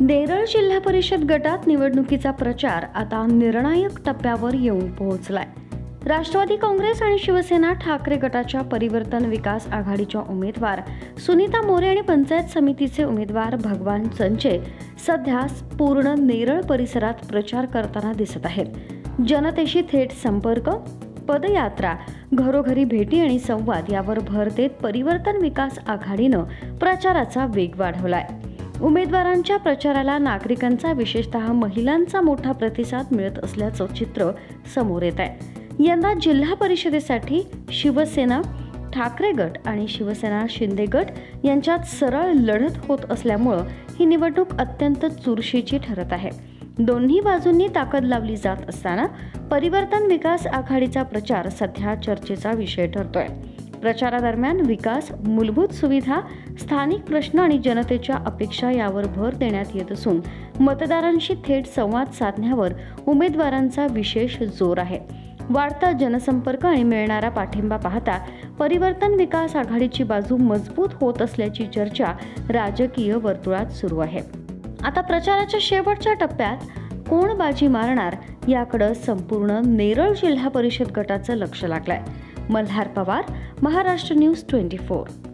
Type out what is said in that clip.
नेरळ जिल्हा परिषद गटात निवडणुकीचा प्रचार आता निर्णायक टप्प्यावर येऊन पोहोचलाय. राष्ट्रवादी काँग्रेस आणि शिवसेना ठाकरे गटाच्या परिवर्तन विकास आघाडीच्या उमेदवार सुनीता मोरे आणि पंचायत समितीचे उमेदवार भगवान संचे सध्या पूर्ण नेरळ परिसरात प्रचार करताना दिसत आहेत. जनतेशी थेट संपर्क पदयात्रा घरोघरी भेटी आणि संवाद यावर भर देत परिवर्तन विकास आघाडीनं प्रचाराचा वेग वाढवलाय. उमेदवारांच्या प्रचाराला नागरिकांचा विशेषतः महिलांचा मोठा प्रतिसाद मिळत असल्याचं चित्र समोर येत आहे. यंदा जिल्हा परिषदेसाठी शिवसेना ठाकरे गट आणि शिवसेना शिंदे गट यांच्यात सरळ लढत होत असल्यामुळं ही निवडणूक अत्यंत चुरशीची ठरत आहे. दोन्ही बाजूंनी ताकद लावली जात असताना परिवर्तन विकास आघाडीचा प्रचार सध्या चर्चेचा विषय ठरतोय. प्रचारादरम्यान विकास मूलभूत सुविधा स्थानिक प्रश्न आणि जनतेच्या अपेक्षा यावर भर देण्यात येत असून मतदारांशी थेट संवाद साधण्यावर उमेदवारांचा विशेष जोर आहे. वाढता जनसंपर्क आणि मिळणारा पाठिंबा पाहता परिवर्तन विकास आघाडीची बाजू मजबूत होत असल्याची चर्चा राजकीय वर्तुळात सुरू आहे. आता प्रचाराच्या शेवटच्या टप्प्यात कोण बाजी मारणार याकडं संपूर्ण नेरळ जिल्हा परिषद गटाचं लक्ष लागलंय. Malhar Pawar Maharashtra news twenty four.